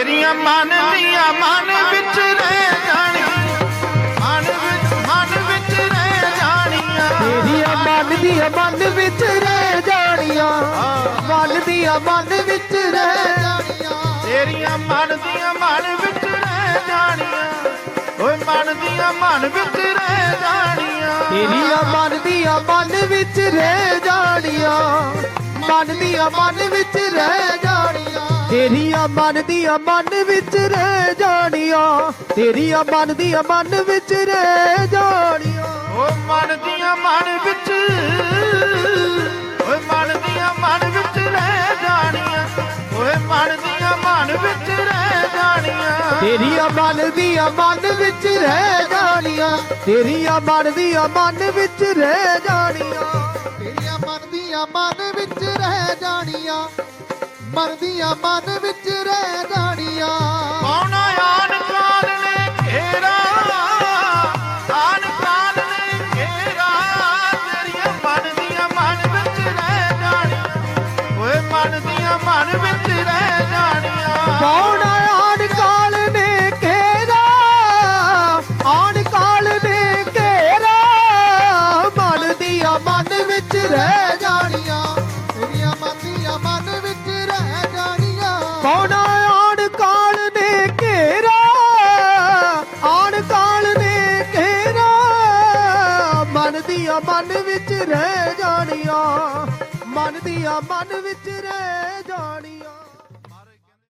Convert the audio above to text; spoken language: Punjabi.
ਤੇਰੀਆਂ ਮਨ ਦੀਆਂ ਮਨ ਵਿੱਚ ਰਹਿ ਜਾਣੀ ਮਨ ਵਿੱਚ ਮਨ ਵਿੱਚ ਰਹਿ ਜਾਣੀਆਂ। ਤੇਰੀਆਂ ਮਨ ਦੀਆਂ ਮਨ ਵਿੱਚ ਰਹਿ ਜਾਣੀਆਂ। ਮਨ ਦੀਆਂ ਮਨ ਵਿੱਚ ਰਹਿ ਜਾਣੀਆਂ। ਤੇਰੀਆਂ ਮਨ ਦੀਆਂ ਮਨ ਵਿੱਚ ਰਹਿ ਜਾਣੀਆਂ। ਓਏ ਮਨ ਦੀਆਂ ਮਨ ਵਿੱਚ ਰਹਿ ਜਾਣੀਆਂ। ਤੇਰੀਆਂ ਮਨ ਦੀਆਂ ਮਨ ਵਿੱਚ ਰਹਿ ਜਾਣੀਆਂ। ਮਨ ਦੀਆਂ ਮਨ ਵਿੱਚ ਰਹਿ ਜਾਣੀਆਂ ਤੇਰੀਆਂ ਮਨ ਦੀਆਂ ਮਨ ਵਿੱਚ ਰਹਿ ਜਾਣੀਆਂ। ਤੇਰੀਆਂ ਮਨ ਦੀਆਂ ਮਨ ਵਿੱਚ ਰਹਿ ਜਾਣੀਆਂ। ਓ ਮਨ ਦੀਆਂ ਮਨ ਵਿੱਚ ਓਏ ਮਨ ਦੀਆਂ ਮਨ ਵਿੱਚ ਰਹਿ ਜਾਣੀਆਂ। ਓਏ ਮਨ ਦੀਆਂ ਮਨ ਵਿੱਚ ਰਹਿ ਜਾਣੀਆਂ। ਤੇਰੀਆਂ ਮਨ ਦੀਆਂ ਮਨ ਵਿੱਚ ਰਹਿ ਜਾਣੀਆਂ। ਤੇਰੀਆਂ ਮਨ ਦੀਆਂ ਮਨ ਵਿੱਚ ਰਹਿ ਜਾਣੀਆਂ। ਤੇਰੀਆਂ ਮਨ ਦੀਆਂ ਮਨ ਵਿੱਚ ਰਹਿ ਜਾਣੀਆਂ। ਮਨ ਦੀਆਂ ਮਨ ਵਿੱਚ ਰਹਿ ਜਾਣੀਆਂ। ਕੌਣ ਆਨ ਕਾਲ ਨੇ ਘੇਰਾ? ਆਨ ਕਾਲ ਨੇ ਘੇਰਾ? ਤੇਰੀਆਂ ਮਨ ਦੀਆਂ ਮਨ ਵਿੱਚ ਰਹਿ ਜਾਣੀਆਂ। ਓਏ ਮਨ ਦੀਆਂ ਮਨ ਵਿੱਚ ਰਹਿ ਜਾਣੀਆਂ। ਕੌਣ ਆਣ ਕਾਲ ਨੇ ਘੇਰਾ? ਆਣ ਕਾਲ ਨੇ ਘੇਰਾ। ਮਨ ਦੀਆਂ ਮਨ ਵਿੱਚ ਰਹਿ ਦੀਆਂ ਮਨ ਵਿੱਚ ਰਹਿ ਜਾਣੀਆਂ। ਮਨ ਦੀਆਂ ਮਨ ਵਿੱਚ ਰਹਿ ਜਾਣੀਆਂ।